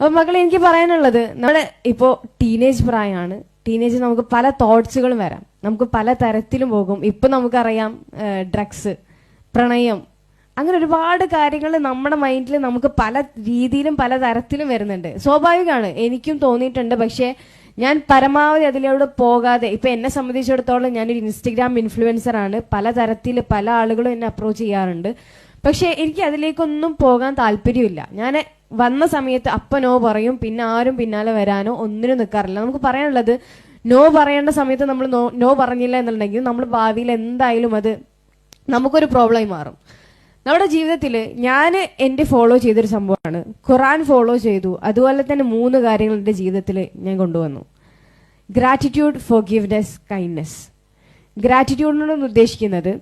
അപ്പൊ മക്കളെ എനിക്ക് പറയാനുള്ളത് നമ്മുടെ ഇപ്പോ ടീനേജ് പ്രായമാണ്. ടീനേജ് നമുക്ക് പല തോട്ട്സുകളും വരാം. നമുക്ക് പല തരത്തിലും പോകും. ഇപ്പൊ നമുക്കറിയാം ഡ്രഗ്സ് പ്രണയം അങ്ങനെ ഒരുപാട് കാര്യങ്ങൾ നമ്മുടെ മൈൻഡിൽ നമുക്ക് പല രീതിയിലും പല തരത്തിലും വരുന്നുണ്ട്. സ്വാഭാവികമാണ് എനിക്കും തോന്നിയിട്ടുണ്ട്. പക്ഷേ ഞാൻ പരമാവധി അതിലൂടെ പോകാതെ ഇപ്പൊ എന്നെ സംബന്ധിച്ചിടത്തോളം ഞാനൊരു ഇൻസ്റ്റഗ്രാം ഇൻഫ്ലുവൻസർ ആണ്. പല തരത്തിൽ പല ആളുകളും എന്നെ അപ്രോച്ച് ചെയ്യാറുണ്ട്. പക്ഷെ എനിക്ക് അതിലേക്കൊന്നും പോകാൻ താല്പര്യമില്ല. ഞാൻ വന്ന സമയത്ത് അപ്പ നോ പറയും പിന്നെ ആരും പിന്നാലെ വരാനോ ഒന്നിനും നിൽക്കാറില്ല നമുക്ക് പറയാനുള്ളത് നോ പറയേണ്ട സമയത്ത് നമ്മൾ നോ നോ പറഞ്ഞില്ല എന്നുണ്ടെങ്കിൽ നമ്മൾ ഭാവിയിൽ എന്തായാലും അത് നമുക്കൊരു പ്രോബ്ലമായി മാറും. നമ്മുടെ ജീവിതത്തിൽ ഞാൻ എന്റെ ഫോളോ ചെയ്തൊരു സംഭവമാണ്. ഖുറാൻ ഫോളോ ചെയ്തു. അതുപോലെ തന്നെ മൂന്ന് കാര്യങ്ങൾ എന്റെ ജീവിതത്തിൽ ഞാൻ കൊണ്ടുവന്നു. ഗ്രാറ്റിറ്റ്യൂഡ് ഫോർ ഗിവ്നെസ് കൈൻഡ്നെസ് ഗ്രാറ്റിറ്റ്യൂഡിനോട് ഉദ്ദേശിക്കുന്നത്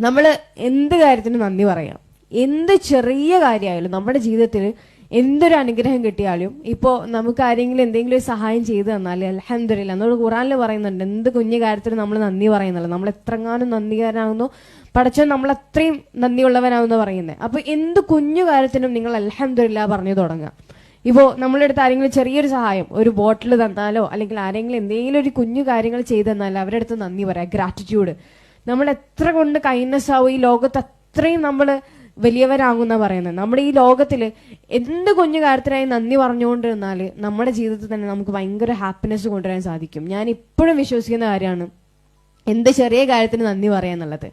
നമ്മൾ എന്ത് കാര്യത്തിനും നന്ദി പറയാം. എന്ത് ചെറിയ കാര്യമായാലും നമ്മുടെ ജീവിതത്തിൽ എന്തൊരു അനുഗ്രഹം കിട്ടിയാലും ഇപ്പോൾ നമുക്ക് ആരെങ്കിലും എന്തെങ്കിലും ഒരു സഹായം ചെയ്തു തന്നാൽ അലഹമില്ല എന്നോട് ഖുറാനിൽ പറയുന്നുണ്ട് എന്ത് കുഞ്ഞു കാര്യത്തിന് നമ്മൾ നന്ദി പറയുന്നുള്ളൂ. നമ്മൾ എത്രങ്ങാനും നന്ദികാരനാകുന്നു പടച്ചവൻ നമ്മൾ അത്രയും നന്ദിയുള്ളവനാകുന്നു പറയുന്നത്. അപ്പൊ എന്ത് കുഞ്ഞു കാര്യത്തിനും നിങ്ങൾ അലഹമില്ല പറഞ്ഞു തുടങ്ങുക. ഇപ്പോൾ നമ്മളെടുത്ത് ആരെങ്കിലും ചെറിയൊരു സഹായം ഒരു ബോട്ടിൽ തന്നാലോ അല്ലെങ്കിൽ ആരെങ്കിലും എന്തെങ്കിലും ഒരു കുഞ്ഞു കാര്യങ്ങൾ ചെയ്തു തന്നാലോ അവരുടെ അടുത്ത് നന്ദി പറയാം. ഗ്രാറ്റിറ്റ്യൂഡ്. നമ്മൾ എത്ര കൊണ്ട് കൈൻഡ്നെസ് ആവും ഈ ലോകത്ത് അത്രയും നമ്മൾ വലിയവരാകുന്ന പറയുന്നത് നമ്മുടെ ഈ ലോകത്തിൽ എന്ത് കുഞ്ഞു കാര്യത്തിനായി നന്ദി പറഞ്ഞുകൊണ്ടിരുന്നാൽ നമ്മുടെ ജീവിതത്തിൽ തന്നെ നമുക്ക് ഭയങ്കര ഹാപ്പിനെസ് കൊണ്ടുവരാൻ സാധിക്കും. ഞാൻ ഇപ്പോഴും വിശ്വസിക്കുന്ന കാര്യമാണ് എന്ത് ചെറിയ കാര്യത്തിന് നന്ദി പറയാന്നുള്ളത്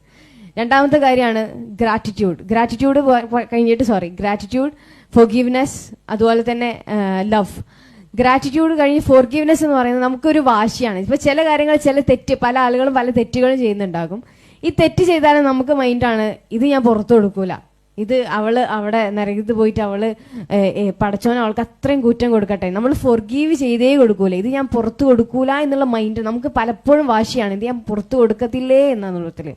രണ്ടാമത്തെ കാര്യമാണ് ഗ്രാറ്റിറ്റ്യൂഡ് ഗ്രാറ്റിറ്റ്യൂഡ് കഴിഞ്ഞിട്ട് സോറി ഗ്രാറ്റിറ്റ്യൂഡ് ഫോർഗീവ്നെസ് അതുപോലെ തന്നെ ലവ് ഗ്രാറ്റിറ്റ്യൂഡ് കഴിഞ്ഞ് ഫോർഗീവ്നെസ് എന്ന് പറയുന്നത് നമുക്കൊരു വാശിയാണ്. ഇപ്പൊ ചില കാര്യങ്ങൾ ചില തെറ്റ് പല ആളുകളും പല തെറ്റുകളും ചെയ്യുന്നുണ്ടാകും. ഈ തെറ്റ് ചെയ്താലും നമുക്ക് മൈൻഡാണ് ഇത് ഞാൻ പുറത്തു കൊടുക്കൂല. ഇത് അവൾ അവിടെ നരകത്ത് പോയിട്ട് അവൾ പടച്ചോൻ അവൾക്ക് അത്രയും കുറ്റം കൊടുക്കട്ടെ. നമ്മൾ ഫൊർഗീവ് ചെയ്തേ കൊടുക്കൂല. ഇത് ഞാൻ പുറത്തു കൊടുക്കൂല എന്നുള്ള മൈൻഡ് നമുക്ക് പലപ്പോഴും വാശിയാണ്. ഇത് ഞാൻ പുറത്തു കൊടുക്കത്തില്ലേ എന്നുള്ളതിൽ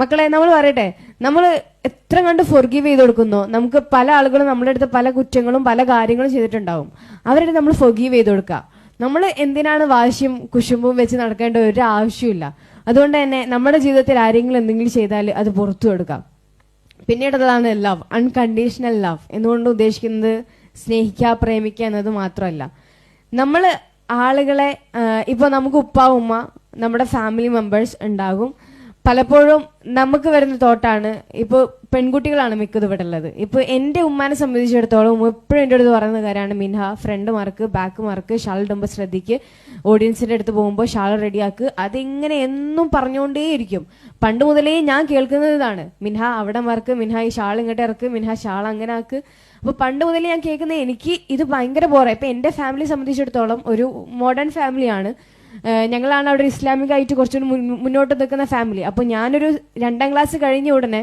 മക്കളെ നമ്മൾ പറയട്ടെ. നമ്മൾ എത്ര കണ്ട് ഫൊർഗീവ് ചെയ്ത് കൊടുക്കുന്നോ? നമുക്ക് പല ആളുകളും നമ്മുടെ അടുത്ത് പല കുറ്റങ്ങളും പല കാര്യങ്ങളും ചെയ്തിട്ടുണ്ടാവും. അവരുടെ നമ്മൾ ഫൊർഗീവ് ചെയ്ത് കൊടുക്കുക നമ്മൾ എന്തിനാണ് വാശിയും കുശുമ്പും വെച്ച് നടക്കേണ്ട ഒരു ആവശ്യമില്ല. അതുകൊണ്ട് തന്നെ നമ്മുടെ ജീവിതത്തിൽ ആരെങ്കിലും എന്തെങ്കിലും ചെയ്താൽ അത് പുറത്തു കൊടുക്കാം. പിന്നീടുള്ളതാണ് ലവ് അൺകണ്ടീഷണൽ ലവ് എന്നുകൊണ്ട് ഉദ്ദേശിക്കുന്നത് സ്നേഹിക്കുക പ്രേമിക്കുക എന്നത് മാത്രമല്ല. നമ്മൾ ആളുകളെ ഇപ്പോൾ നമുക്ക് ഉപ്പാവുമ്മ നമ്മുടെ ഫാമിലി മെമ്പേഴ്സ് ഉണ്ടാകും. പലപ്പോഴും നമുക്ക് വരുന്ന തോട്ടാണ് ഇപ്പോൾ പെൺകുട്ടികളാണ് മിക്കത് ഇവിടെ ഇപ്പോൾ എന്റെ ഉമ്മാനെ സംബന്ധിച്ചിടത്തോളം എപ്പോഴും എന്റെ അടുത്ത് പറയുന്ന കാര്യമാണ് Minha front mark back mark shawl ഇടുമ്പോൾ ശ്രദ്ധിക്ക്. ഓഡിയൻസിന്റെ അടുത്ത് പോകുമ്പോൾ ഷാൾ റെഡിയാക്ക് അതിങ്ങനെ എന്നും പറഞ്ഞുകൊണ്ടേയിരിക്കും. പണ്ട് മുതലേ ഞാൻ കേൾക്കുന്നത് ഇതാണ്. മിൻഹ അവിടെ മാർക്ക് മിൻഹ ഈ ഷാൾ ഇങ്ങോട്ട് ഇറക്ക് മിൻഹ ഷാൾ അങ്ങനെ ആക്ക്. അപ്പൊ പണ്ട് മുതലേ ഞാൻ കേൾക്കുന്നത് എനിക്ക് ഇത് ഭയങ്കര ബോറായി ഇപ്പൊ എന്റെ ഫാമിലി സംബന്ധിച്ചിടത്തോളം ഒരു മോഡേൺ ഫാമിലിയാണ് ഞങ്ങളാണ് അവിടെ ഇസ്ലാമിക ആയിട്ട് കുറച്ചുകൂടി മുന്നോട്ട് നിൽക്കുന്ന ഫാമിലി അപ്പോൾ ഞാനൊരു രണ്ടാം ക്ലാസ് കഴിഞ്ഞ ഉടനെ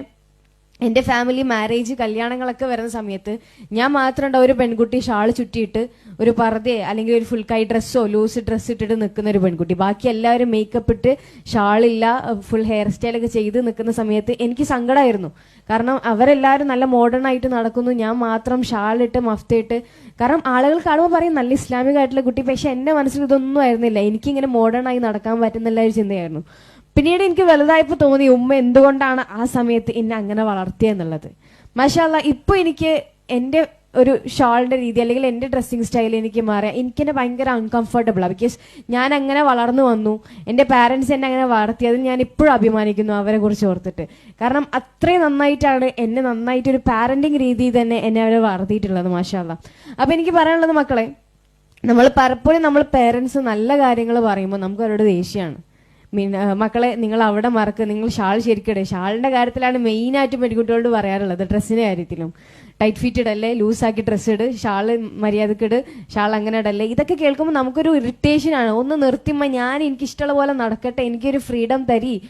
എന്റെ ഫാമിലി മാരേജ് കല്യാണങ്ങളൊക്കെ വരുന്ന സമയത്ത് ഞാൻ മാത്രം ഉണ്ടാവും. ഒരു പെൺകുട്ടി ഷാൾ ചുറ്റിയിട്ട് ഒരു പർദ്ദയെ അല്ലെങ്കിൽ ഒരു ഫുൾ കൈ ഡ്രസ്സോ ലൂസ് ഡ്രസ്സ് ഇട്ടിട്ട് നിൽക്കുന്ന ഒരു പെൺകുട്ടി. ബാക്കി എല്ലാവരും മേക്കപ്പ് ഇട്ട് ഷാളില്ല ഫുൾ ഹെയർ സ്റ്റൈലൊക്കെ ചെയ്ത് നിൽക്കുന്ന സമയത്ത് എനിക്ക് സങ്കടമായിരുന്നു കാരണം അവരെല്ലാവരും നല്ല മോഡേൺ ആയിട്ട് നടക്കുന്നു. ഞാൻ മാത്രം ഷാളിട്ട് മഫ്തയിട്ട് കാരണം ആളുകൾ കാണുമ്പോൾ പറയും നല്ല ഇസ്ലാമികമായിട്ടുള്ള കുട്ടി. പക്ഷെ എന്റെ മനസ്സിൽ ഇതൊന്നും ആയിരുന്നില്ല. എനിക്കിങ്ങനെ മോഡേൺ ആയി നടക്കാൻ പറ്റുന്നില്ല ഒരു ചിന്തയായിരുന്നു. പിന്നീട് എനിക്ക് വലുതായപ്പോൾ തോന്നി ഉമ്മ എന്തുകൊണ്ടാണ് ആ സമയത്ത് എന്നെ അങ്ങനെ വളർത്തിയെന്നുള്ളത് മാഷാല്ല ഇപ്പൊ എനിക്ക് എന്റെ ഒരു ഷാളിന്റെ രീതി അല്ലെങ്കിൽ എന്റെ ഡ്രസ്സിങ് സ്റ്റൈൽ എനിക്ക് മാറിയ എനിക്ക് എന്നെ ഭയങ്കര അൺകംഫർട്ടബിൾ ആണ് ബിക്കോസ് ഞാൻ അങ്ങനെ വളർന്നു വന്നു. എന്റെ പാരൻസ് എന്നെ അങ്ങനെ വളർത്തിയത് ഞാൻ ഇപ്പോഴും അഭിമാനിക്കുന്നു അവരെ കുറിച്ച് ഓർത്തിട്ട്. കാരണം അത്രയും നന്നായിട്ടാണ് എന്നെ നന്നായിട്ട് ഒരു പാരന്റിങ് രീതിയിൽ തന്നെ എന്നെ അവരെ വളർത്തിയിട്ടുള്ളത് മാഷാല്ല. അപ്പൊ എനിക്ക് പറയാനുള്ളത് മക്കളെ നമ്മൾ പലപ്പോഴും നമ്മൾ പേരൻസ് നല്ല കാര്യങ്ങൾ പറയുമ്പോൾ നമുക്ക് അവരോട് ദേഷ്യമാണ് മക്കളെ നിങ്ങൾ അവിടെ മറക്ക്. നിങ്ങൾ ഷാൾ ശരിക്കിടെ. ഷാളിന്റെ കാര്യത്തിലാണ് മെയിനായിട്ട് പെൺകുട്ടികളോട് പറയാറുള്ളത്. ഡ്രസ്സിന്റെ കാര്യത്തിലും. ടൈറ്റ് ഫിറ്റ് ഇടല്ലേ ലൂസാക്കി ഡ്രസ്സ് ഇട്. ഷാൾ മര്യാദയ്ക്ക് ഇട്. ഷാൾ അങ്ങനെ ഇടല്ലേ? ഇതൊക്കെ കേൾക്കുമ്പോൾ നമുക്കൊരു ഇറിറ്റേഷൻ ആണ്. ഒന്ന് നിർത്തിമ്മ. ഞാൻ എനിക്ക് ഇഷ്ടമുള്ള പോലെ നടക്കട്ടെ. എനിക്കൊരു ഫ്രീഡം തരി.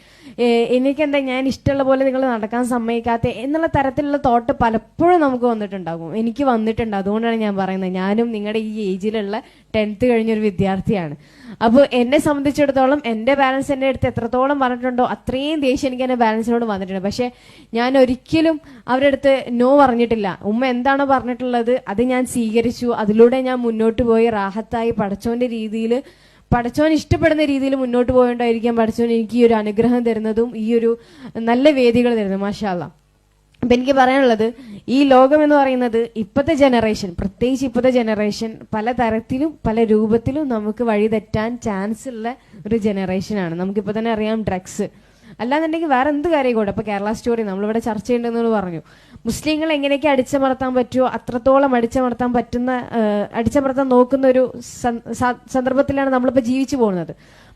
എനിക്കെന്താ? ഞാൻ ഇഷ്ടമുള്ള പോലെ നിങ്ങൾ നടക്കാൻ സമ്മതിക്കാത്ത എന്നുള്ള തരത്തിലുള്ള തോട്ട് പലപ്പോഴും നമുക്ക് വന്നിട്ടുണ്ടാകും. എനിക്ക് വന്നിട്ടുണ്ട്. അതുകൊണ്ടാണ് ഞാൻ പറയുന്നത്. ഞാനും നിങ്ങളുടെ ഈ ഏജിലുള്ള ടെൻത്ത് കഴിഞ്ഞൊരു വിദ്യാർത്ഥിയാണ്. അപ്പോൾ എന്നെ സംബന്ധിച്ചിടത്തോളം എന്റെ ബാലൻസ് എന്റെ അടുത്ത് എത്രത്തോളം പറഞ്ഞിട്ടുണ്ടോ അത്രയും ദേഷ്യം എനിക്ക് എന്റെ ബാലൻസിനോട് വന്നിട്ടുണ്ട്. പക്ഷേ ഞാൻ ഒരിക്കലും അവരുടെ അടുത്ത് നോ പറഞ്ഞിട്ടില്ല. ഉമ്മ എന്താണോ പറഞ്ഞിട്ടുള്ളത് അത് ഞാൻ സ്വീകരിച്ചു. അതിലൂടെ ഞാൻ മുന്നോട്ട് പോയി റാഹത്തായി പഠിച്ചോന്റെ രീതിയിൽ പഠിച്ചോൻ ഇഷ്ടപ്പെടുന്ന രീതിയിൽ മുന്നോട്ട് പോയോണ്ടായിരിക്കാം പഠിച്ചോൻ എനിക്ക് ഈ ഒരു അനുഗ്രഹം തരുന്നതും ഈ ഒരു നല്ല വേദികൾ തരുന്നതും മാഷാല്ല അപ്പൊ എനിക്ക് പറയാനുള്ളത് ഈ ലോകം എന്ന് പറയുന്നത് ഇപ്പോഴത്തെ ജനറേഷൻ പ്രത്യേകിച്ച് ഇപ്പോഴത്തെ ജനറേഷൻ പല തരത്തിലും പല രൂപത്തിലും നമുക്ക് വഴിതെറ്റാൻ ചാൻസ് ഉള്ള ഒരു ജനറേഷനാണ് നമുക്കിപ്പോൾ തന്നെ അറിയാം ഡ്രഗ്സ് അല്ലാന്നുണ്ടെങ്കിൽ വേറെ എന്ത് കാര്യം കൂടെ? ഇപ്പൊ കേരള സ്റ്റോറി നമ്മളിവിടെ ചർച്ച ചെയ്യേണ്ടതെന്ന് പറഞ്ഞു. മുസ്ലിങ്ങൾ എങ്ങനെയൊക്കെ അടിച്ചമർത്താൻ പറ്റുമോ? അത്രത്തോളം അടിച്ചമർത്താൻ പറ്റുന്ന അടിച്ചമർത്താൻ നോക്കുന്ന ഒരു സന്ദർഭത്തിലാണ് നമ്മളിപ്പോൾ ജീവിച്ചു പോകുന്നത്.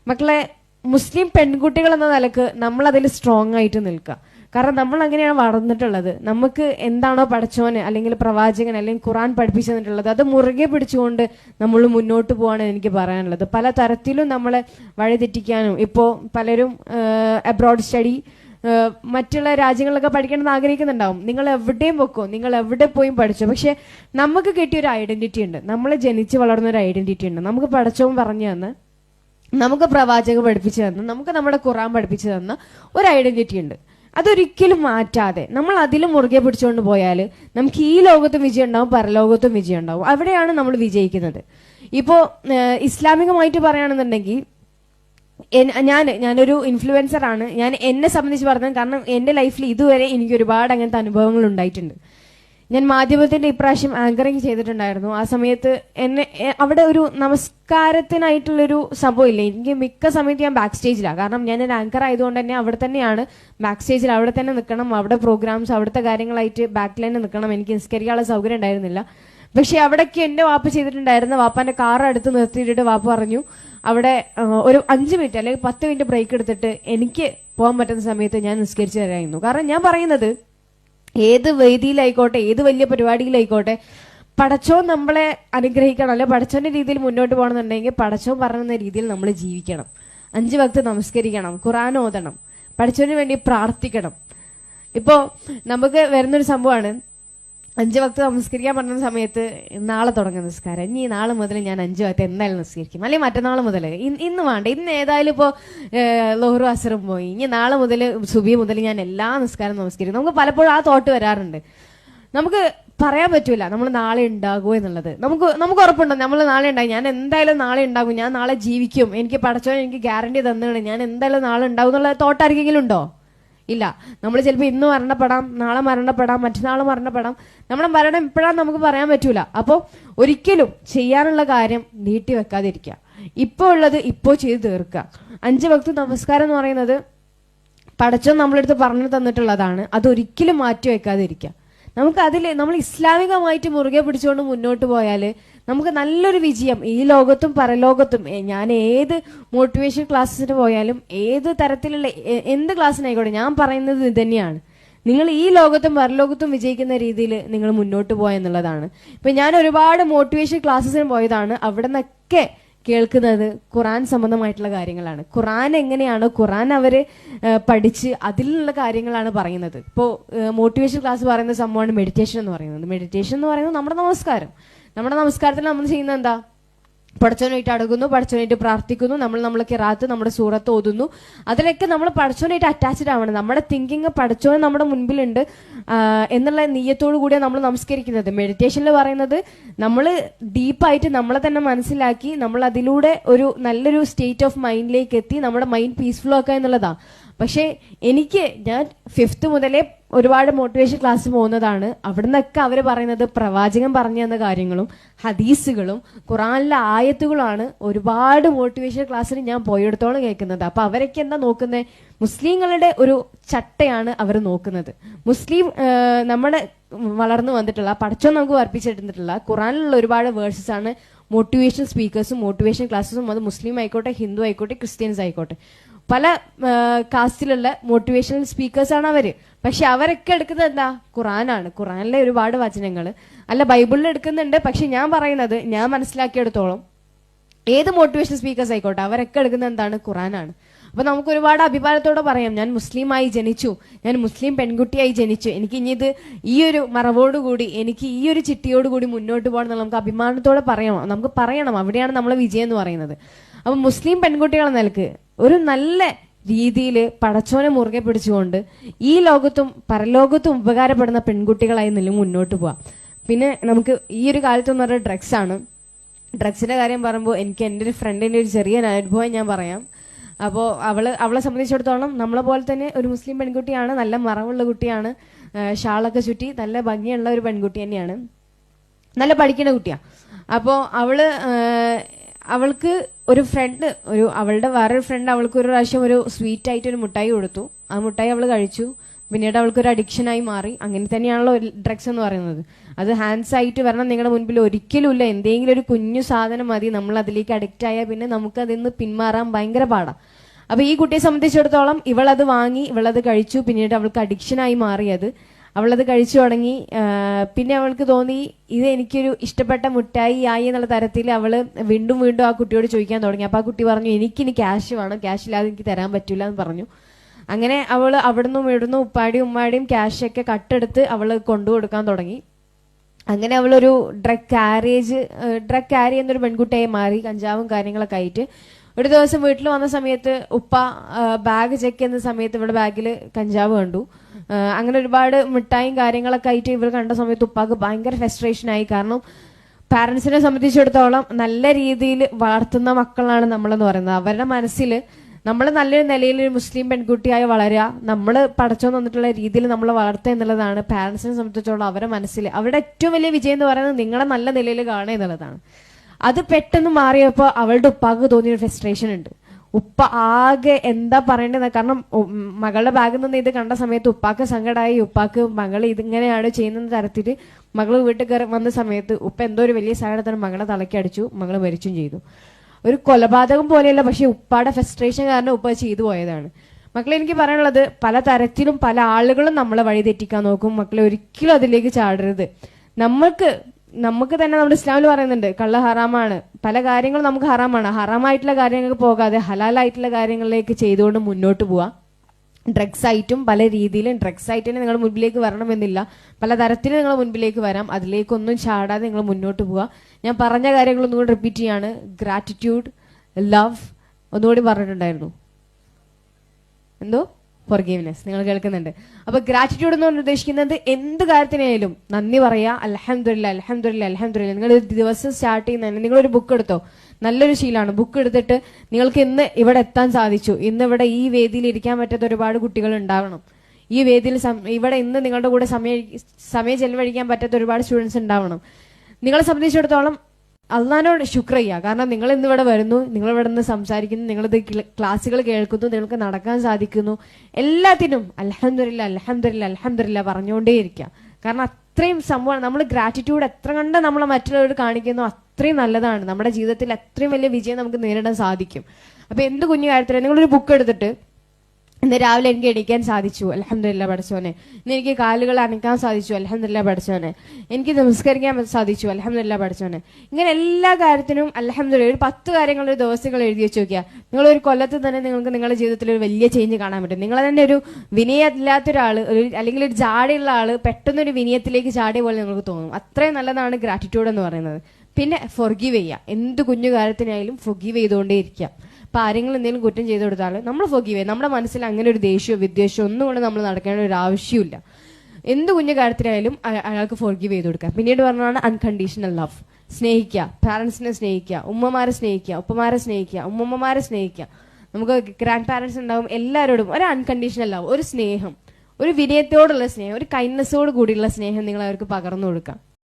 മക്കളെ മുസ്ലിം പെൺകുട്ടികൾ എന്ന നിലയ്ക്ക് നമ്മൾ അതിൽ സ്ട്രോങ് ആയിട്ട് നിൽക്കുക. കാരണം നമ്മൾ അങ്ങനെയാണ് വളർന്നിട്ടുള്ളത്. നമുക്ക് എന്താണോ പഠിച്ചോന് അല്ലെങ്കിൽ പ്രവാചകൻ അല്ലെങ്കിൽ ഖുറാൻ പഠിപ്പിച്ചു തന്നിട്ടുള്ളത് അത് മുറുകെ പിടിച്ചുകൊണ്ട് നമ്മൾ മുന്നോട്ട് പോകാനാണ് എനിക്ക് പറയാനുള്ളത്. പല തരത്തിലും നമ്മളെ വഴിതെറ്റിക്കാനും ഇപ്പോൾ പലരും അബ്രോഡ് സ്റ്റഡി മറ്റുള്ള രാജ്യങ്ങളിലൊക്കെ പഠിക്കണമെന്ന് ആഗ്രഹിക്കുന്നുണ്ടാവും. നിങ്ങൾ എവിടെയും പൊക്കോ നിങ്ങൾ എവിടെ പോയും പഠിച്ചോ. പക്ഷെ നമുക്ക് കിട്ടിയ ഒരു ഐഡന്റിറ്റി ഉണ്ട്. നമ്മൾ ജനിച്ച് വളർന്ന ഒരു ഐഡന്റിറ്റി ഉണ്ട്. നമുക്ക് പഠിച്ചവും പറഞ്ഞു തന്ന് നമുക്ക് പ്രവാചക പഠിപ്പിച്ചു തന്ന് നമുക്ക് നമ്മുടെ ഖുറാൻ പഠിപ്പിച്ചു തന്ന ഒരു ഐഡന്റിറ്റി ഉണ്ട്. അതൊരിക്കലും മാറ്റാതെ നമ്മൾ അതിലും മുറുകെ പിടിച്ചുകൊണ്ട് പോയാൽ നമുക്ക് ഈ ലോകത്തും വിജയം ഉണ്ടാവും പരലോകത്തും വിജയം ഉണ്ടാവും. അവിടെയാണ് നമ്മൾ വിജയിക്കുന്നത്. ഇപ്പോൾ ഇസ്ലാമികമായിട്ട് പറയുകയാണെന്നുണ്ടെങ്കിൽ ഞാൻ ഞാനൊരു ഇൻഫ്ലുവൻസർ ആണ്. ഞാൻ എന്നെ സംബന്ധിച്ച് പറഞ്ഞത് കാരണം എന്റെ ലൈഫിൽ ഇതുവരെ എനിക്ക് ഒരുപാട് അങ്ങനത്തെ അനുഭവങ്ങൾ ഉണ്ടായിട്ടുണ്ട്. ഞാൻ മാധ്യമത്തിന്റെ ഇപ്രാവശ്യം ആങ്കറിങ് ചെയ്തിട്ടുണ്ടായിരുന്നു. ആ സമയത്ത് എന്നെ അവിടെ ഒരു നമസ്കാരത്തിനായിട്ടുള്ളൊരു സംഭവം ഇല്ല എനിക്ക് മിക്ക സമയത്ത് ഞാൻ ബാക്ക് സ്റ്റേജിലാണ് കാരണം ഞാൻ ഒരു ആങ്കർ ആയതുകൊണ്ട് തന്നെ അവിടെ തന്നെയാണ് ബാക്ക് സ്റ്റേജിൽ അവിടെ തന്നെ നിൽക്കണം. അവിടെ പ്രോഗ്രാംസ് അവിടുത്തെ കാര്യങ്ങളായിട്ട് ബാക്ക് ലൈനിൽ നിൽക്കണം. എനിക്ക് നിസ്കരിക്കാനുള്ള സൗകര്യം ഉണ്ടായിരുന്നില്ല. പക്ഷെ അവിടേക്ക് എന്റെ വാപ്പ ചെയ്തിട്ടുണ്ടായിരുന്ന. വാപ്പാന്റെ കാർ അടുത്ത് നിർത്തിയിട്ട് വാപ്പ പറഞ്ഞു അവിടെ ഒരു അഞ്ച് മിനിറ്റ് അല്ലെങ്കിൽ പത്ത് മിനിറ്റ് ബ്രേക്ക് എടുത്തിട്ട് എനിക്ക് പോകാൻ പറ്റുന്ന സമയത്ത് ഞാൻ നിസ്കരിച്ചു തരായിരുന്നു. കാരണം ഞാൻ പറയുന്നത് ഏത് വേദിയിലായിക്കോട്ടെ ഏത് വലിയ പരിപാടിയിലായിക്കോട്ടെ പടച്ചോ നമ്മളെ അനുഗ്രഹിക്കണം അല്ലെ പടച്ചോന്റെ രീതിയിൽ മുന്നോട്ട് പോകണമെന്നുണ്ടെങ്കിൽ പടച്ചോൻ പറയുന്ന രീതിയിൽ നമ്മൾ ജീവിക്കണം. അഞ്ച് വക്ത് നമസ്കരിക്കണം ഖുറാൻ ഓതണം പടച്ചോന് വേണ്ടി പ്രാർത്ഥിക്കണം. ഇപ്പോ നമുക്ക് വരുന്നൊരു സംഭവമാണ് അഞ്ച് വക്ത് നമസ്കരിക്കാൻ പറഞ്ഞ സമയത്ത് നാളെ തുടങ്ങുന്ന നിസ്കാരം. ഇനി നാളെ മുതൽ ഞാൻ അഞ്ചു വക്ത് എന്തായാലും നിസ്കരിക്കും അല്ലെങ്കിൽ മറ്റന്നാൾ മുതൽ ഇന്ന് വേണ്ട. ഇന്ന് ഏതായാലും ഇപ്പോൾ ലോഹറു അസറും പോയി. ഇനി നാളെ മുതൽ സുബി മുതൽ ഞാൻ എല്ലാ നിസ്കാരം നമസ്കരിക്കും. നമുക്ക് പലപ്പോഴും ആ തോട്ട് വരാറുണ്ട്. നമുക്ക് പറയാൻ പറ്റൂല നമ്മൾ നാളെ ഉണ്ടാകുമോ എന്നുള്ളത്. നമുക്ക് നമുക്ക് ഉറപ്പുണ്ടോ? നമ്മൾ നാളെ ഉണ്ടാകും ഞാൻ എന്തായാലും നാളെ ഉണ്ടാകും. ഞാൻ നാളെ ജീവിക്കും. എനിക്ക് പഠിച്ചോ എനിക്ക് ഗ്യാരണ്ടി തന്നാണ് ഞാൻ എന്തായാലും നാളെ ഉണ്ടാകും എന്നുള്ള തോട്ട് ആർക്കെങ്കിലും ഉണ്ടോ? ഇല്ല. നമ്മൾ ചിലപ്പോൾ ഇന്ന് മരണപ്പെടാം നാളെ മരണപ്പെടാം മറ്റന്നാൾ മരണപ്പെടാം. നമ്മുടെ മരണം ഇപ്പോഴാണ് നമുക്ക് പറയാൻ പറ്റൂല. അപ്പോൾ ഒരിക്കലും ചെയ്യാനുള്ള കാര്യം നീട്ടി വെക്കാതിരിക്കുക. ഇപ്പോൾ ഉള്ളത് ഇപ്പോൾ ചെയ്ത് തീർക്കുക. അഞ്ച് ഭക്തി നമസ്കാരം എന്ന് പറയുന്നത് പടച്ചോ നമ്മളെടുത്ത് പറഞ്ഞു തന്നിട്ടുള്ളതാണ്. അതൊരിക്കലും മാറ്റി വെക്കാതിരിക്കുക. നമുക്ക് അതിൽ നമ്മൾ ഇസ്ലാമികമായിട്ട് മുറുകെ പിടിച്ചുകൊണ്ട് മുന്നോട്ട് പോയാൽ നമുക്ക് നല്ലൊരു വിജയം. ഈ ലോകത്തും പരലോകത്തും ഞാൻ ഏത് മോട്ടിവേഷൻ ക്ലാസ്സിന് പോയാലും ഏത് തരത്തിലുള്ള എന്ത് ക്ലാസ്സിനായിക്കോട്ടെ ഞാൻ പറയുന്നത് തന്നെയാണ്. നിങ്ങൾ ഈ ലോകത്തും പരലോകത്തും വിജയിക്കുന്ന രീതിയിൽ നിങ്ങൾ മുന്നോട്ട് പോയെന്നുള്ളതാണ് ഇപ്പൊ ഞാൻ ഒരുപാട് മോട്ടിവേഷൻ ക്ലാസ്സിന് പോയതാണ്. അവിടെ നിന്നൊക്കെ കേൾക്കുന്നത് ഖുറാൻ സംബന്ധമായിട്ടുള്ള കാര്യങ്ങളാണ്. ഖുറാൻ എങ്ങനെയാണ് ഖുറാൻ ഏഹ്, പഠിച്ച് അതിലുള്ള കാര്യങ്ങളാണ് പറയുന്നത്. ഇപ്പോൾ മോട്ടിവേഷൻ ക്ലാസ് പറയുന്ന സംഭവമാണ് മെഡിറ്റേഷൻ എന്ന് പറയുന്നത്. മെഡിറ്റേഷൻ എന്ന് പറയുന്നത് നമ്മുടെ നമസ്കാരം. നമ്മുടെ നമസ്കാരത്തിൽ നമ്മൾ ചെയ്യുന്നത് എന്താ? പടച്ചോനായിട്ട് അടങ്ങുന്നു പടച്ചോനായിട്ട് പ്രാർത്ഥിക്കുന്നു നമ്മൾ നമ്മളെ കിറാത്ത് നമ്മുടെ സൂറത്ത് ഓതുന്നു. അതിലൊക്കെ നമ്മൾ പടച്ചോനായിട്ട് അറ്റാച്ച്ഡ് ആവണം നമ്മുടെ തിങ്കിങ് പടച്ചോൻ നമ്മുടെ മുൻപിലുണ്ട് എന്നുള്ള നീയത്തോടു കൂടിയാണ് നമ്മൾ നമസ്കരിക്കുന്നത്. മെഡിറ്റേഷനിൽ പറയുന്നത് നമ്മൾ ഡീപ്പായിട്ട് നമ്മളെ തന്നെ മനസ്സിലാക്കി നമ്മൾ അതിലൂടെ ഒരു നല്ലൊരു സ്റ്റേറ്റ് ഓഫ് മൈൻഡിലേക്ക് എത്തി നമ്മുടെ മൈൻഡ് പീസ്ഫുൾ ആക്കുക എന്നുള്ളതാണ് പക്ഷേ എനിക്ക് ഞാൻ ഫിഫ്ത്ത് മുതലേ ഒരുപാട് മോട്ടിവേഷൻ ക്ലാസ് പോകുന്നതാണ്. അവിടെ നിന്നൊക്കെ അവർ പറയുന്നത് പ്രവാചകൻ പറഞ്ഞു തന്ന കാര്യങ്ങളും ഹദീസുകളും ഖുറാനിലെ ആയത്തുകളാണ് ഒരുപാട് മോട്ടിവേഷൻ ക്ലാസ്സിന് ഞാൻ പോയെടുത്തോളം കേൾക്കുന്നത്. അപ്പൊ അവരൊക്കെ എന്താ നോക്കുന്നത് മുസ്ലിങ്ങളുടെ ഒരു ചട്ടയാണ് അവർ നോക്കുന്നത്. മുസ്ലിം നമ്മുടെ വളർന്നു വന്നിട്ടുള്ള പഠിച്ചോ നമുക്ക് വർപ്പിച്ചിട്ടുള്ള ഖുറാനിലുള്ള ഒരുപാട് വേഴ്സസ് ആണ്. മോട്ടിവേഷൻ സ്പീക്കേഴ്സും മോട്ടിവേഷൻ ക്ലാസ്സും അത് മുസ്ലിം ആയിക്കോട്ടെ ഹിന്ദു ആയിക്കോട്ടെ ക്രിസ്ത്യൻസ് ആയിക്കോട്ടെ. പല കാസ്റ്റിലുള്ള മോട്ടിവേഷണൽ സ്പീക്കേഴ്സാണ് അവർ. പക്ഷെ അവരൊക്കെ എടുക്കുന്നത് എന്താ? ഖുറാനാണ്. ഖുറാനിലെ ഒരുപാട് വചനങ്ങൾ അല്ല ബൈബിളിൽ എടുക്കുന്നുണ്ട്. പക്ഷെ ഞാൻ പറയുന്നത് ഞാൻ മനസ്സിലാക്കിയെടുത്തോളം ഏത് മോട്ടിവേഷണൽ സ്പീക്കേഴ്സ് ആയിക്കോട്ടെ അവരൊക്കെ എടുക്കുന്നത് എന്താണ്? ഖുറാനാണ്. അപ്പൊ നമുക്ക് ഒരുപാട് അഭിമാനത്തോടെ പറയാം. ഞാൻ മുസ്ലിമായി ജനിച്ചു. ഞാൻ മുസ്ലിം പെൺകുട്ടിയായി ജനിച്ചു. എനിക്ക് ഇനി ഇത് ഈ ഒരു മറവോടുകൂടി എനിക്ക് ഈ ഒരു ചിട്ടിയോടുകൂടി മുന്നോട്ട് പോകണം നമുക്ക് അഭിമാനത്തോടെ പറയാം. നമുക്ക് പറയണം. അവിടെയാണ് നമ്മളെ വിജയം എന്ന് പറയുന്നത്. അപ്പൊ മുസ്ലിം പെൺകുട്ടികളെ നിലയ്ക്ക് ഒരു നല്ല രീതിയിൽ പടച്ചോനെ മുറുകെ പിടിച്ചുകൊണ്ട് ഈ ലോകത്തും പരലോകത്തും ഉപകാരപ്പെടുന്ന പെൺകുട്ടികളായി നില മുന്നോട്ട് പോവാം. പിന്നെ നമുക്ക് ഈ ഒരു കാലത്തെന്ന് പറഞ്ഞാൽ ഡ്രഗ്സ് ആണ്. ഡ്രഗ്സിന്റെ കാര്യം പറയുമ്പോൾ എനിക്ക് എന്റെ ഒരു ഫ്രണ്ടിന്റെ ഒരു ചെറിയ അനുഭവം ഞാൻ പറയാം. അപ്പോൾ അവൾ അവളെ സംബന്ധിച്ചിടത്തോളം നമ്മളെ പോലെ തന്നെ ഒരു മുസ്ലിം പെൺകുട്ടിയാണ് നല്ല മറവുള്ള കുട്ടിയാണ് ഷാളൊക്കെ ചുറ്റി നല്ല ഭംഗിയുള്ള ഒരു പെൺകുട്ടി തന്നെയാണ്. നല്ല പഠിക്കുന്ന കുട്ടിയാണ് അപ്പോൾ അവൾ അവൾക്ക് ഒരു ഫ്രണ്ട് ഒരു അവളുടെ വേറൊരു ഫ്രണ്ട് അവൾക്ക് ഒരു പ്രാവശ്യം ഒരു സ്വീറ്റ് ആയിട്ട് ഒരു മുട്ടായി കൊടുത്തു. ആ മുട്ടായി അവൾ കഴിച്ചു. പിന്നീട് അവൾക്ക് ഒരു അഡിക്ഷനായി മാറി. അങ്ങനെ തന്നെയാണല്ലോ ഡ്രഗ്സ് എന്ന് പറയുന്നത്. അത് ഹാൻഡ്സ് ആയിട്ട് വരണം നിങ്ങളുടെ മുൻപിൽ ഒരിക്കലുമില്ല എന്തെങ്കിലും ഒരു കുഞ്ഞു സാധനം മതി. നമ്മൾ അതിലേക്ക് അഡിക്റ്റ് ആയാൽ പിന്നെ നമുക്ക് അതിൽ നിന്ന് പിന്മാറാൻ ഭയങ്കര പാടാണ് അപ്പൊ ഈ കുട്ടിയെ സംബന്ധിച്ചിടത്തോളം ഇവളത് വാങ്ങി ഇവളത് കഴിച്ചു. പിന്നീട് അവൾക്ക് അഡിക്ഷനായി മാറിയത്. അവളത് കഴിച്ചു തുടങ്ങി. പിന്നെ അവൾക്ക് തോന്നി ഇത് എനിക്കൊരു ഇഷ്ടപ്പെട്ട മുട്ടായി ആയി എന്നുള്ള തരത്തിൽ അവൾ വീണ്ടും വീണ്ടും ആ കുട്ടിയോട് ചോദിക്കാൻ തുടങ്ങി. അപ്പൊ ആ കുട്ടി പറഞ്ഞു എനിക്കിനി ക്യാഷ് വേണം ക്യാഷ് ഇല്ലാതെ എനിക്ക് തരാൻ പറ്റില്ല എന്ന് പറഞ്ഞു. അങ്ങനെ അവൾ അവിടുന്നും ഇവിടുന്നും ഉപ്പാടിയും ഉമ്മാടിയും ക്യാഷൊക്കെ കട്ടെടുത്ത് അവൾ കൊണ്ടു കൊടുക്കാൻ തുടങ്ങി. അങ്ങനെ അവളൊരു ഡ്രഗ് കാരേജ് ഡ്രഗ് കാരി എന്നൊരു പെൺകുട്ടിയായി മാറി കഞ്ചാവും കാര്യങ്ങളൊക്കെ ആയിട്ട്. ഒരു ദിവസം വീട്ടിൽ വന്ന സമയത്ത് ഉപ്പ ബാഗ് ചെക്ക് ചെയ്യുന്ന സമയത്ത് ഇവിടെ ബാഗിൽ കഞ്ചാവ് കണ്ടു. അങ്ങനെ ഒരുപാട് മിഠായും കാര്യങ്ങളൊക്കെ ആയിട്ട് ഇവർ കണ്ട സമയത്ത് ഉപ്പാക്ക് ഭയങ്കര ഫ്രസ്ട്രേഷൻ ആയി. കാരണം പാരൻസിനെ സംബന്ധിച്ചിടത്തോളം നല്ല രീതിയിൽ വളർത്തുന്ന മക്കളാണ് നമ്മളെന്ന് പറയുന്നത്. അവരുടെ മനസ്സിൽ നമ്മൾ നല്ലൊരു നിലയിൽ ഒരു മുസ്ലിം പെൺകുട്ടിയായി വളരുക നമ്മൾ പഠിച്ചു തന്നിട്ടുള്ള രീതിയിൽ നമ്മൾ വളർത്തുക എന്നുള്ളതാണ് പാരൻസിനെ സംബന്ധിച്ചിടത്തോളം അവരുടെ മനസ്സിൽ. അവരുടെ ഏറ്റവും വലിയ വിജയം എന്ന് പറയുന്നത് നിങ്ങളെ നല്ല നിലയിൽ കാണുക എന്നുള്ളതാണ്. അത് പെട്ടെന്ന് മാറിയപ്പോൾ അവളുടെ ഉപ്പാക്ക് തോന്നിയൊരു ഫ്രസ്ട്രേഷൻ ഉണ്ട്. ഉപ്പ ആകെ എന്താ പറയേണ്ടത്? കാരണം മകളുടെ ബാഗിൽ നിന്ന് ഇത് കണ്ട സമയത്ത് ഉപ്പാക്ക് സങ്കടമായി ഉപ്പാക്ക് മകൾ ഇതിങ്ങനെയാണ് ചെയ്യുന്ന തരത്തിൽ മകൾ വീട്ടിൽ കയറി വന്ന സമയത്ത് ഉപ്പ എന്തോ ഒരു വലിയ സാധനത്തിന് മകളെ തലക്കി അടിച്ചു. മകൾ മരിച്ചും ചെയ്തു. ഒരു കൊലപാതകം പോലെയല്ല പക്ഷെ ഉപ്പാടെ ഫ്രസ്ട്രേഷൻ കാരണം ഉപ്പ ചെയ്തു പോയതാണ്. മക്കളെ എനിക്ക് പറയാനുള്ളത് പല തരത്തിലും പല ആളുകളും നമ്മളെ വഴി തെറ്റിക്കാൻ നോക്കും. മക്കളെ ഒരിക്കലും അതിലേക്ക് ചാടരുത്. നമ്മൾക്ക് നമുക്ക് തന്നെ നമ്മുടെ ഇസ്ലാമിൽ പറയുന്നുണ്ട് കള്ള ഹറാമാണ്. പല കാര്യങ്ങളും നമുക്ക് ഹറാമാണ്. ഹറാമായിട്ടുള്ള കാര്യങ്ങൾക്ക് പോകാതെ ഹലാലായിട്ടുള്ള കാര്യങ്ങളിലേക്ക് ചെയ്തുകൊണ്ട് മുന്നോട്ട് പോവാം. ഡ്രഗ്സ് ആയിട്ടും പല രീതിയിലും ഡ്രഗ്സ് ആയിട്ട് തന്നെ നിങ്ങൾ മുൻപിലേക്ക് വരണമെന്നില്ല. പലതരത്തിൽ നിങ്ങൾ മുൻപിലേക്ക് വരാം. അതിലേക്കൊന്നും ചാടാതെ നിങ്ങൾ മുന്നോട്ട് പോവുക ഞാൻ പറഞ്ഞ കാര്യങ്ങളൊന്നും കൂടി റിപ്പീറ്റ് ചെയ്യാണ്. ഗ്രാറ്റിറ്റ്യൂഡ് ലവ് ഒന്നുകൂടി പറഞ്ഞിട്ടുണ്ടായിരുന്നു. എന്തോ? ഫോർഗീവ്നെസ് നിങ്ങൾ കേൾക്കുന്നുണ്ട്. അപ്പൊ ഗ്രാറ്റിറ്റ്യൂഡ് എന്ന് പറഞ്ഞ് ഉദ്ദേശിക്കുന്നത് എന്ത് കാര്യത്തിനായാലും നന്ദി പറയാ അലഹമില്ല അലഹമില്ല അലഹമില്ല നിങ്ങൾ ഒരു ദിവസം സ്റ്റാർട്ട് ചെയ്യുന്നതിന് നിങ്ങളൊരു ബുക്ക് എടുത്തോ? നല്ലൊരു ശീലമാണ്. ബുക്ക് എടുത്തിട്ട് നിങ്ങൾക്ക് ഇന്ന് ഇവിടെ എത്താൻ സാധിച്ചു. ഇന്ന് ഇവിടെ ഈ വേദിയിൽ ഇരിക്കാൻ പറ്റാത്ത ഒരുപാട് കുട്ടികൾ ഉണ്ടാവണം. ഈ വേദിയിൽ ഇവിടെ ഇന്ന് നിങ്ങളുടെ കൂടെ സമയം സമയം ചെലവഴിക്കാൻ പറ്റാത്ത ഒരുപാട് സ്റ്റുഡൻസ് ഉണ്ടാവണം. നിങ്ങളെ സംബന്ധിച്ചിടത്തോളം അള്ളഹാനോട് ശുക്ര ചെയ്യുക കാരണം നിങ്ങൾ ഇന്ന് ഇവിടെ വരുന്നു നിങ്ങൾ ഇവിടെ നിന്ന് സംസാരിക്കുന്നു നിങ്ങളിത് ക്ലാസ്സുകൾ കേൾക്കുന്നു നിങ്ങൾക്ക് നടക്കാൻ സാധിക്കുന്നു. എല്ലാത്തിനും അലഹമില്ല അലഹമില്ല അലഹമില്ല പറഞ്ഞുകൊണ്ടേയിരിക്കുക കാരണം അത്രയും സംഭവമാണ്. നമ്മൾ ഗ്രാറ്റിറ്റ്യൂഡ് എത്ര കണ്ട് നമ്മൾ മറ്റുള്ളവർ കാണിക്കുന്നു അത്രയും നല്ലതാണ്. നമ്മുടെ ജീവിതത്തിൽ അത്രയും വലിയ വിജയം നമുക്ക് നേരിടാൻ സാധിക്കും. അപ്പൊ എന്ത് കുഞ്ഞു കാര്യത്തിലും നിങ്ങളൊരു ബുക്ക് എടുത്തിട്ട് ഇന്ന് രാവിലെ എനിക്ക് എണീക്കാൻ സാധിച്ചു. അലഹമില്ല പഠിച്ചോനെ ഇന്ന് എനിക്ക് കാലുകൾ അനക്കാൻ സാധിച്ചു. അലഹമില്ല പഠിച്ചോനെ എനിക്ക് നമസ്കരിക്കാൻ സാധിച്ചു. അലഹമില്ല പഠിച്ചോനെ ഇങ്ങനെ എല്ലാ കാര്യത്തിനും അലഹമില്ല ഒരു പത്ത് കാര്യങ്ങൾ ഒരു ദിവസങ്ങൾ എഴുതി വെച്ച് നോക്കിയാൽ നിങ്ങൾ ഒരു കൊല്ലത്ത് തന്നെ നിങ്ങൾക്ക് നിങ്ങളുടെ ജീവിതത്തിൽ ഒരു വലിയ ചേഞ്ച് കാണാൻ പറ്റും. നിങ്ങൾ തന്നെ ഒരു വിനയമില്ലാത്ത ഒരാൾ ഒരു അല്ലെങ്കിൽ ഒരു ജാടിയുള്ള ആൾ പെട്ടെന്ന് ഒരു വിനയത്തിലേക്ക് ചാടിയ പോലെ നിങ്ങൾക്ക് തോന്നും. അത്രയും നല്ലതാണ് ഗ്രാറ്റിറ്റ്യൂഡ് എന്ന് പറയുന്നത്. പിന്നെ ഫൊർഗീവ് ചെയ്യുക. എന്ത് കുഞ്ഞു കാര്യത്തിനായാലും ഫൊർഗീവ് ചെയ്തുകൊണ്ടേ ഇരിക്കുക അപ്പൊ ആരെങ്കിലും എന്തെങ്കിലും കുറ്റം ചെയ്തു കൊടുത്താൽ നമ്മൾ ചെയ്യുക നമ്മുടെ മനസ്സിൽ അങ്ങനെ ഒരു ദേഷ്യമോ വിദ്വേഷമോ ഒന്നും കൊണ്ട് നമ്മൾ നടക്കേണ്ട ഒരു ആവശ്യമില്ല എന്ത് കുഞ്ഞു കാര്യത്തിലായാലും അയ- അയാൾക്ക് ഫോർഗീവ് ചെയ്ത് കൊടുക്കുക. പിന്നീട് പറഞ്ഞതാണ് അൺകണ്ടീഷണൽ ലവ് സ്നേഹിക്കുക. പാരന്റ്സിനെ സ്നേഹിക്കുക. ഉമ്മമാരെ സ്നേഹിക്കുക. ഉപ്പമാരെ സ്നേഹിക്കുക. ഉമ്മമ്മമാരെ സ്നേഹിക്കുക. നമുക്ക് ഗ്രാൻഡ് പാരന്റ്സ് ഉണ്ടാവും എല്ലാവരോടും ഒരു അൺകണ്ടീഷണൽ ലവ് ഒരു സ്നേഹം. ഒരു വിനയത്തോടുള്ള സ്നേഹം. ഒരു കൈൻഡ്നെസ്സോട് കൂടിയുള്ള സ്നേഹം നിങ്ങൾ അവർക്ക് പകർന്നു കൊടുക്കാം